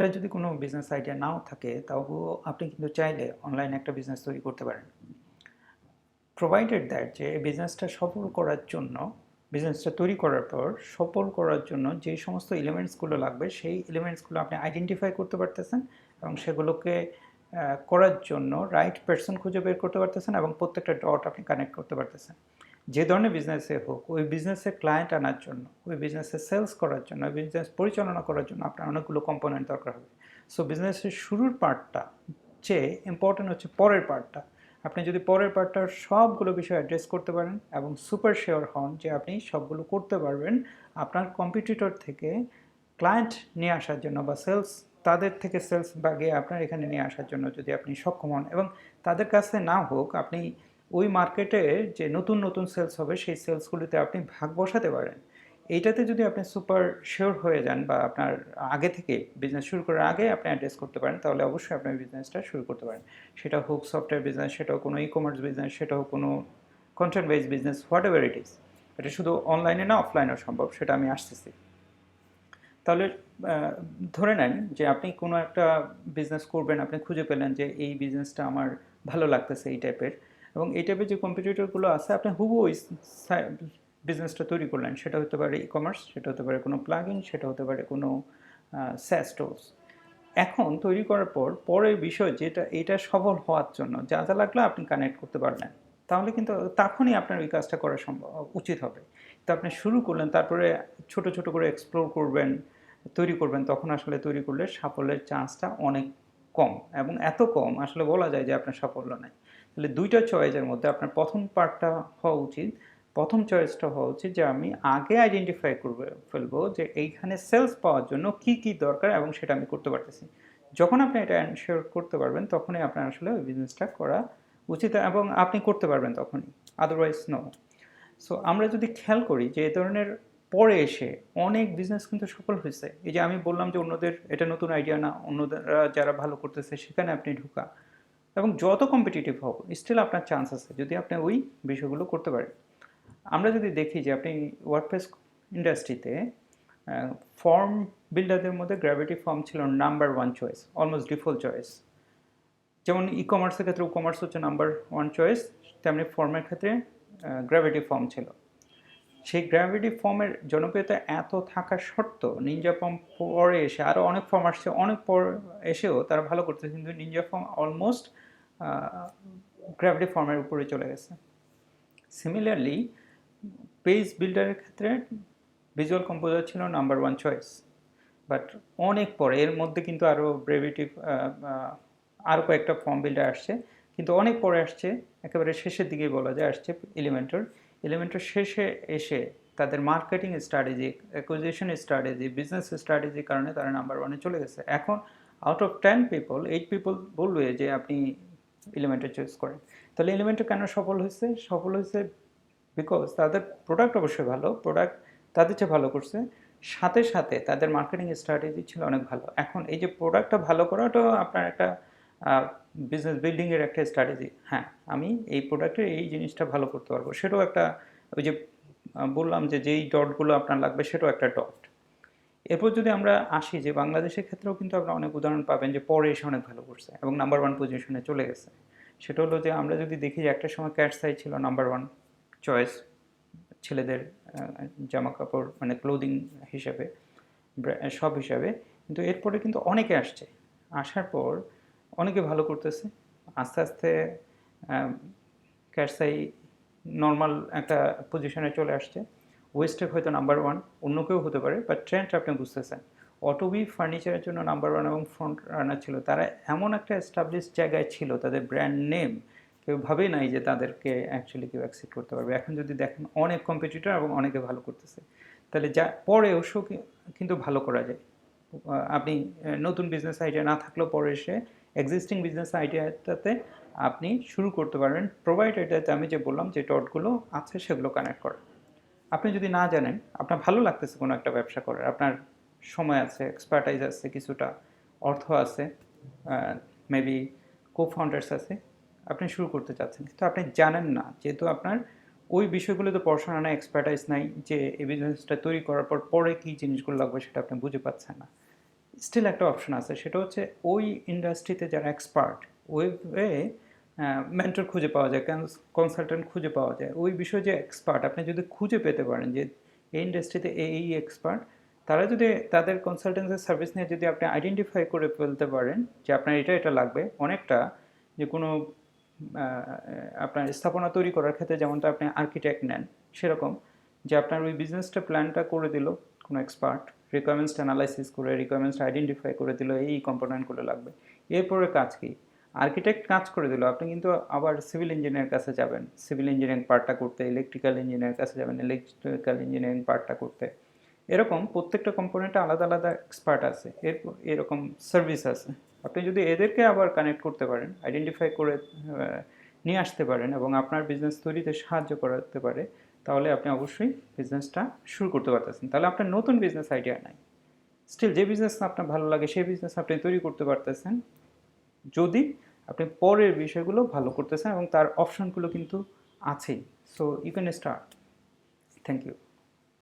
আপনার যদি কোনো বিজনেস আইডিয়া নাও থাকে তাও আপনি কিন্তু চাইলে অনলাইনে একটা বিজনেস তৈরি করতে পারেন। প্রোভাইডেড দ্যাট যে বিজনেসটা সফল করার জন্য বিজনেসটা তৈরি করার পর সফল করার জন্য যে সমস্ত এলিমেন্টসগুলো লাগবে, সেই এলিমেন্টসগুলো আপনি আইডেন্টিফাই করতে পারতেছেন এবং সেগুলোকে করার জন্য রাইট পার্সন খুঁজে বের করতে পারতেছেন এবং প্রত্যেকটা ডট আপনি কানেক্ট করতে পারতেছেন। যে ধরনের বিজনেসে হোক, ওই বিজনেসে ক্লায়েন্ট আনার জন্য, ওই বিজনেসে সেলস করার জন্য, ওই বিজনেস পরিচালনা করার জন্য আপনার অনেকগুলো কম্পোনেন্ট দরকার হবে। সো বিজনেসের শুরুর পার্টটা চেয়ে ইম্পর্টেন্ট হচ্ছে পরের পার্টটা আপনি যদি পরের পার্টটার সবগুলো বিষয় অ্যাড্রেস করতে পারেন এবং সুপার শিওর হন যে আপনি সবগুলো করতে পারবেন, আপনার কম্পিটিটর থেকে ক্লায়েন্ট নিয়ে আসার জন্য বা সেলস তাদের থেকে সেলস বাগিয়ে আপনার এখানে নিয়ে আসার জন্য যদি আপনি সক্ষম হন এবং তাদের কাছে না হোক, আপনি ওই মার্কেটে যে নতুন নতুন সেলস হবে, সেই সেলসগুলিতে আপনি ভাগ বসাতে পারেন। এইটাতে যদি আপনি সুপার শিওর হয়ে যান বা আপনার আগে থেকে বিজনেস শুরু করার আগে আপনি অ্যাড্রেস করতে পারেন, তাহলে অবশ্যই আপনি বিজনেসটা শুরু করতে পারেন। সেটা হোক সফটওয়্যার বিজনেস সেটাও কোনো ই কমার্স বিজনেস সেটাও কোনো content base business whatever it is এটা শুধু অনলাইনে না অফলাইনেও সম্ভব, সেটা আমি আসতেছি। তাহলে ধরে নেন যে আপনি কোনো একটা বিজনেস করবেন, আপনি খুঁজে পেলেন যে এই বিজনেসটা আমার ভালো লাগতেছে, এই টাইপের এবং এই টাইপের যে কম্পিটিটরগুলো আছে, আপনি হুবু ওই বিজনেসটা তৈরি করলেন। সেটা হতে পারে ই কমার্স সেটা হতে পারে কোনো প্লাগ সেটা হতে পারে কোনো স্যাস টোলস এখন তৈরি করার পর, পরের বিষয় যেটা, এটা সফল হওয়ার জন্য যা যা লাগল আপনি কানেক্ট করতে পারলেন। তাহলে কিন্তু তখনই আপনার ওই কাজটা করা সম্ভব, উচিত হবে। তো আপনি শুরু করলেন, তারপরে ছোট ছোট করে এক্সপ্লোর করবেন, তৈরি করবেন, তখন আসলে তৈরি করলে সাফল্যের চান্সটা অনেক কম। এবং এত কম, আসলে বলা যায় যে আপনার সাফল্য নাই। তাহলে দুইটা চয়েসের মধ্যে আপনার প্রথম পার্টটা হওয়া উচিত। প্রথম চয়েসটা হওয়া উচিত যে আমি আগে আইডেন্টিফাই করবে, ফেলব যে এইখানে সেলস পাওয়ার জন্য কি কি দরকার এবং সেটা আমি করতে পারতেছি। যখন আপনি এটা এনশিওর করতে পারবেন, তখনই আপনার আসলে ওই বিজনেসটা করা উচিত এবং আপনি করতে পারবেন তখনই আদারওয়াইজ নো সো আমরা যদি খেয়াল করি যে এ ধরনের পরে এসে অনেক বিজনেস কিন্তু সফল হয়েছে। এই যে আমি বললাম যে অন্যদের এটা নতুন আইডিয়া না, অন্যরা যারা ভালো করতেছে সেখানে আপনি ঢুকা। এবং যত কম্পিটিটিভ হোক স্টিল আপনার চান্স আছে যদি আপনি ওই বিষয়গুলো করতে পারেন। আমরা যদি দেখি যে আপনি ওয়ার্ডপ্রেস ইন্ডাস্ট্রিতে ফর্ম বিল্ডারদের মধ্যে গ্র্যাভিটি ফর্ম ছিল number one choice almost default choice যেমন ই কমার্সের ক্ষেত্রে কমার্স হচ্ছে নাম্বার ওয়ান চয়েস তেমনি ফর্মের ক্ষেত্রে গ্র্যাভিটি ফর্ম ছিল। সেই গ্র্যাভিটি ফর্মের জনপ্রিয়তা এত থাকা সত্ত্বেও নিনজা ফর্ম পরে এসে আরও অনেক ফর্ম আসছে, অনেক পর এসেও তারা ভালো করতেছে, কিন্তু নিনজা ফর্ম অলমোস্ট গ্র্যাভিটি ফর্মের উপরে চলে গেছে। সিমিলারলি পেজ বিল্ডারের ক্ষেত্রে ভিজুয়াল কম্পোজার ছিল নাম্বার ওয়ান চয়েস বাট অনেক পরে, এর মধ্যে কিন্তু আরও ব্রেভিটিভ আরও কয়েকটা ফর্ম বিল্ডার আসছে, কিন্তু অনেক পরে আসছে, একেবারে শেষের দিকে বলা যায়, আসছে এলিমেন্টর এলিমেন্টর শেষে এসে তাদের marketing strategy acquisition strategy business স্ট্র্যাটেজির কারণে তারা নাম্বার ওয়ানে চলে গেছে। এখন out of ten people eight people বলবে যে আপনি এলিমেন্টর চুজ করেন। তাহলে এলিমেন্টর কেন সফল হয়েছে? সফল হয়েছে বিকজ তাদের প্রোডাক্ট অবশ্যই ভালো প্রোডাক্ট তাদের চেয়ে ভালো করছে। সাথে সাথে তাদের মার্কেটিং স্ট্র্যাটেজি ছিল অনেক ভালো। এখন এই যে প্রোডাক্টটা ভালো করাটাও আপনার একটা বিজনেস বিল্ডিংয়ের একটা স্ট্র্যাটেজি হ্যাঁ আমি এই প্রোডাক্টের এই জিনিসটা ভালো করতে পারব। সেটাও একটা, ওই যে বললাম যে, যেই ডটগুলো আপনার লাগবে, সেটাও একটা ডট এরপর যদি আমরা আসি যে, বাংলাদেশের ক্ষেত্রেও কিন্তু আপনারা অনেক উদাহরণ পাবেন যে, পরে এসে অনেক ভালো করছে এবং নাম্বার ওয়ান পজিশনে চলে গেছে। সেটা হলো যে, আমরা যদি দেখি যে, একটা সময় ক্যাট সাই ছিল নাম্বার ওয়ান চয়েস ছেলেদের জামা কাপড় মানে ক্লোদিং হিসাবে সব হিসাবে। কিন্তু এরপরে কিন্তু অনেকে আসছে। আসার পর অনেকে ভালো করতেছে। আস্তে আস্তে ক্যাটসাই নর্মাল একটা পজিশনে চলে আসছে। ওয়েস্টেক হয়তো নাম্বার ওয়ান অন্য কেউ হতে পারে বাট ট্রেন্ড আপনি বুঝতেছেন। অটোবি ফার্নিচারের জন্য নাম্বার ওয়ান এবং ফ্রন্ট রানার ছিল। তারা এমন একটা এস্টাবলিশ জায়গায় ছিল, তাদের ব্র্যান্ড নেম কেউ ভাবে নাই যে তাদেরকে অ্যাকচুয়ালি কেউ অ্যাকসেপ্ট করতে পারবে। এখন যদি দেখেন, অনেক কম্পিটিটর এবং অনেকে ভালো করতেছে। তাহলে যা, পরে কি- কিন্তু ভালো করা যায়। আপনি নতুন বিজনেস আইডিয়া না থাকলেও পরে এসে এক্সিস্টিং বিজনেস আইডিয়াটাতে আপনি শুরু করতে পারবেন। প্রোভাইড এটাতে আমি যে বললাম যে ডটগুলো আছে সেগুলো কানেক্ট করা। আপনি যদি না জানেন, আপনার ভালো লাগতেছে কোনো একটা ব্যবসা করার, আপনার সময় আছে এক্সপার্টাইজ আছে, কিছুটা অর্থ আছে মেবি কো ফাউন্ডার্স আছে, আপনি শুরু করতে চাচ্ছেন। কিন্তু আপনি জানেন না, যেহেতু আপনার ওই বিষয়গুলোতে পড়াশোনা নাই এক্সপার্টাইজ নাই, যে এই বিজনেসটা তৈরি করার পর পরে কী জিনিসগুলো লাগবে সেটা আপনি বুঝে পাচ্ছেন না। স্টিল একটা অপশন আছে, সেটা হচ্ছে ওই ইন্ডাস্ট্রিতে যারা এক্সপার্ট ওয়েবে মেন্টর খুঁজে পাওয়া যায় কনসালটেন্ট খুঁজে পাওয়া যায়। ওই বিষয়ে যে এক্সপার্ট আপনি যদি খুঁজে পেতে পারেন যে এই ইন্ডাস্ট্রিতে এই এক্সপার্ট তারা যদি তাদের কনসালটেন্সি সার্ভিস নিয়ে যদি আপনি আইডেন্টিফাই করে ফেলতে পারেন যে আপনার এটা এটা লাগবে, অনেকটা যে কোনো আপনার স্থাপনা তৈরি করার ক্ষেত্রে যেমনটা আপনি আর্কিটেক্ট নেন, সেরকম যে আপনার ওই বিজনেসটা প্ল্যানটা করে দিল কোনো এক্সপার্ট রিকোয়ারমেন্টসটা অ্যানালাইসিস করে রিকোয়ারমেন্টসটা আইডেন্টিফাই করে দিল, এই কম্পোনেন্টগুলো লাগবে। এরপরে কাজ কি? আর্কিটেক্ট কাজ করে দিল, আপনি কিন্তু আবার সিভিল ইঞ্জিনিয়ার কাছে যাবেন। সিভিল ইঞ্জিনিয়ারিং পার্টটা করতে ইলেকট্রিক্যাল ইঞ্জিনিয়ার কাছে যাবেন ইলেকট্রিক্যাল ইঞ্জিনিয়ারিং পার্টটা করতে। এরকম প্রত্যেকটা কম্পোনেন্টে আলাদা আলাদা এক্সপার্ট আছে। এর এরকম সার্ভিস আছে। আপনি যদি এদেরকে আবার কানেক্ট করতে পারেন আইডেন্টিফাই করে নিয়ে আসতে পারেন এবং আপনার বিজনেস তৈরিতে সাহায্য করাতে পারে তাহলে আপনি অবশ্যই বিজনেসটা শুরু করতে পারতেছেন। তাহলে আপনার নতুন বিজনেস আইডিয়া নাই। স্টিল যে বিজনেস আপনার ভালো লাগে, সেই বিজনেস আপনি তৈরি করতে পারতেছেন। যদি আপনি পরের বিষয়গুলো ভালো করতেছেন এবং তার অপশনগুলো কিন্তু আছেই। So you can start thank you